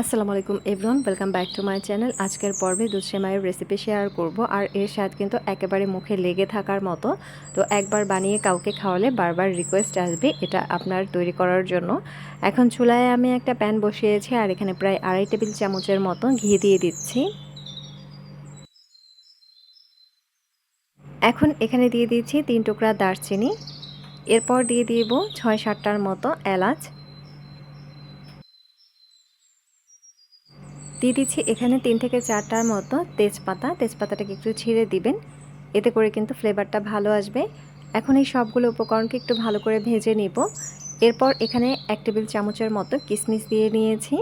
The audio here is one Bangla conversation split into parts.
আসসালামু আলাইকুম everyone welcome back to my channel আজকের পর্বে দুধ সেমাইয়ের রেসিপি শেয়ার করব। আর এর স্বাদ কিন্তু একেবারে মুখে লেগে থাকার মতো। তো একবার বানিয়ে কাউকে খাওয়ালে বারবার রিকোয়েস্ট আসবে, এটা আপনার তৈরি করার জন্য। এখন চুলায় আমি একটা প্যান বসিয়েছি, আর এখানে প্রায় আড়াই টেবিল চামচের মতো ঘি দিয়ে দিচ্ছি। এখন এখানে দিয়ে দিচ্ছি তিন টুকরা দারচিনি। এরপর দিয়ে দিব ছয় সাতটার মতো এলাচ। দিয়ে দিচ্ছি এখানে তিন থেকে চারটার মতো তেজপাতা। তেজপাতাটাকে একটু ছিঁড়ে দিবেন। এতে করে কিন্তু ফ্লেভারটা ভালো আসবে। এখন এই সবগুলো উপকরণকে একটু ভালো করে ভেজে নিব। এরপর এখানে এক টেবিল চামচের মতো কিশমিশ দিয়ে নিয়েছি।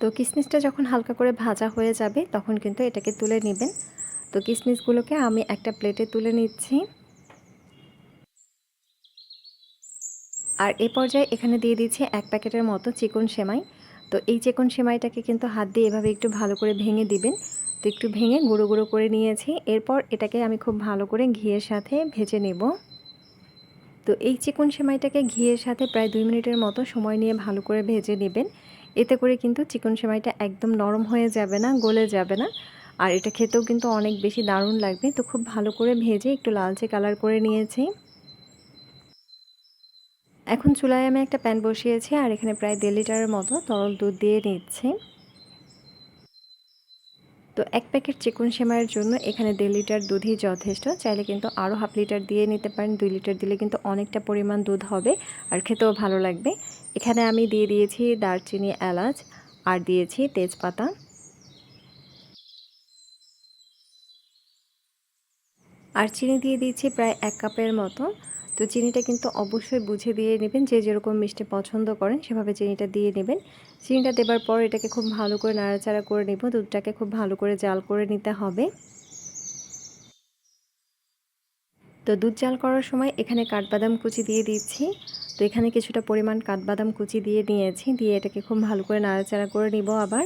তো কিশমিশটা যখন হালকা করে ভাজা হয়ে যাবে, তখন কিন্তু এটাকে তুলে নেবেন। তো কিশমিশগুলোকে আমি একটা প্লেটে তুলে নিচ্ছি। আর এ পর্যায়ে এখানে দিয়ে দিচ্ছি এক প্যাকেটের মতো চিকন সেমাই। তো এই চিকন সেমাইটাকে কিন্তু হাত দিয়ে এভাবে একটু ভালো করে ভেঙে দিবেন। তো একটু ভেঙে গুঁড়ো গুঁড়ো করে নিয়েছি। এরপর এটাকে আমি খুব ভালো করে ঘিয়ের সাথে ভেজে নেব। তো এই চিকন সেমাইটাকে ঘিয়ের সাথে প্রায় দুই মিনিটের মতো সময় নিয়ে ভালো করে ভেজে নেবেন। এতে করে কিন্তু চিকন সেমাইটা একদম নরম হয়ে যাবে না, গলে যাবে না। আর এটা খেতেও কিন্তু অনেক বেশি দারুণ লাগবে। তো খুব ভালো করে ভেজে একটু লালচে কালার করে নিয়েছি। এখন চুলায় আমি একটা প্যান বসিয়েছি আর এখানে প্রায় দেড় লিটারের মতো তরল দুধ দিয়ে নিচ্ছি। তো এক প্যাকেট চিকন সেমাইয়ের জন্য এখানে দেড় লিটার দুধই যথেষ্ট। চাইলে কিন্তু আরও হাফ লিটার দিয়ে নিতে পারেন। দুই লিটার দিলে কিন্তু অনেকটা পরিমাণ দুধ হবে আর খেতেও ভালো লাগবে। এখানে আমি দিয়ে দিয়েছি দারচিনি, এলাচ আর দিয়েছি তেজপাতা। আর চিনি দিয়ে দিয়েছি প্রায় এক কাপের মতো। তো চিনিটা কিন্তু অবশ্যই বুঝে দিয়ে নেবেন। যে যেরকম মিষ্টি পছন্দ করেন, সেভাবে চিনিটা দিয়ে নেবেন। চিনিটা দেবার পর এটাকে খুব ভালো করে নাড়াচাড়া করে নেব। দুধটাকে খুব ভালো করে জাল করে নিতে হবে। তো দুধ জাল করার সময় এখানে কাঠবাদাম কুচি দিয়ে দিচ্ছি। তো এখানে কিছুটা পরিমাণ কাঠবাদাম কুচি দিয়ে নিয়েছি। দিয়ে এটাকে খুব ভালো করে নাড়াচাড়া করে নিব আবার।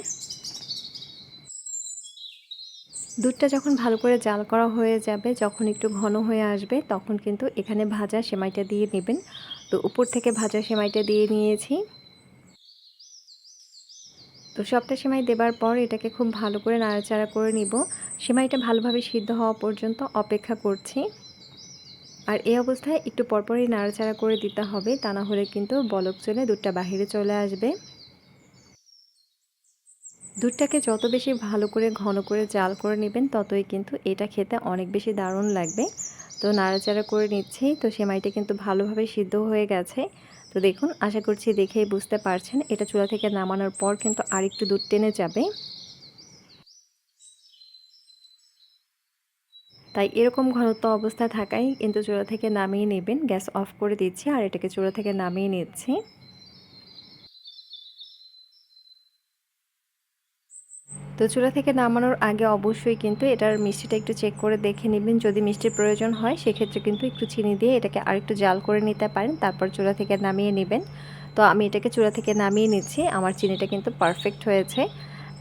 দুধটা যখন ভালো করে জাল করা হয়ে যাবে, যখন একটু ঘন হয়ে আসবে, তখন কিন্তু এখানে ভাজা সেমাইটা দিয়ে নেবেন। তো উপর থেকে ভাজা সেমাইটা দিয়ে নিয়েছি। তো সবটা সেমাই দেবার পর এটাকে খুব ভালো করে নাড়াচাড়া করে নিব। সেমাইটা ভালোভাবে সিদ্ধ হওয়া পর্যন্ত অপেক্ষা করছি। আর এই অবস্থায় একটু পরপরই নাড়াচাড়া করে দিতে হবে, তা না হলে কিন্তু বলক চলে দুধটা বাহিরে চলে আসবে। দুধটাকে যত বেশি ভালো করে ঘন করে জাল করে নেবেন, ততই কিন্তু এটা খেতে অনেক বেশি দারুণ লাগবে। তো নাড়াচাড়া করে নিচ্ছি। তো সেমাইটা কিন্তু ভালোভাবে সিদ্ধ হয়ে গেছে। তো দেখুন, আশা করছি দেখেই বুঝতে পারছেন। এটা চুলা থেকে নামানোর পর কিন্তু আরেকটু দুধ টেনে যাবে। তাই এরকম ঘনত্ব অবস্থা থাকাই কিন্তু চুলা থেকে নামিয়ে নেবেন। গ্যাস অফ করে দিচ্ছি আর এটাকে চুলা থেকে নামিয়ে নিচ্ছি। তো চুলা থেকে নামানোর আগে অবশ্যই কিন্তু এটার মিষ্টিটা একটু চেক করে দেখে নেবেন। যদি মিষ্টির প্রয়োজন হয়, সেক্ষেত্রে কিন্তু একটু চিনি দিয়ে এটাকে আরেকটু জাল করে নিতে পারেন। তারপর চুলা থেকে নামিয়ে নেবেন। তো আমি এটাকে চুলা থেকে নামিয়ে নিচ্ছি। আমার চিনিটা কিন্তু পারফেক্ট হয়েছে।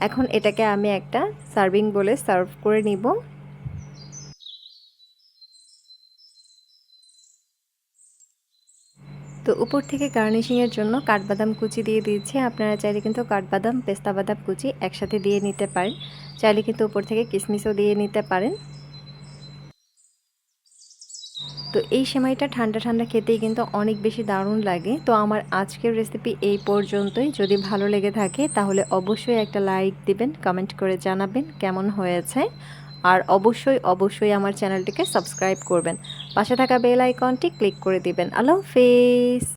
এখন এটাকে আমি একটা সার্ভিং বলে সার্ভ করে নিব। তো উপর থেকে গার্নিশিংয়ের জন্য কাঠবাদাম কুচি দিয়ে দিয়েছি। আপনারা চাইলে কিন্তু কাঠবাদাম, পেস্তা বাদাম কুচি একসাথে দিয়ে নিতে পারেন। চাইলে কিন্তু উপর থেকে কিশমিশও দিয়ে নিতে পারেন। তো এই সেমাইটা ঠান্ডা ঠান্ডা খেতেই কিন্তু অনেক বেশি দারুণ লাগে। তো আমার আজকের রেসিপি এই পর্যন্তই। যদি ভালো লেগে থাকে তাহলে অবশ্যই একটা লাইক দিবেন কমেন্ট করে জানাবেন কেমন হয়েছে। আর অবশ্যই অবশ্যই আমার চ্যানেলটিকে সাবস্ক্রাইব করবেন। পাশে থাকা বেল আইকনটি ক্লিক করে দিবেন। আল্লাহ হাফেজ।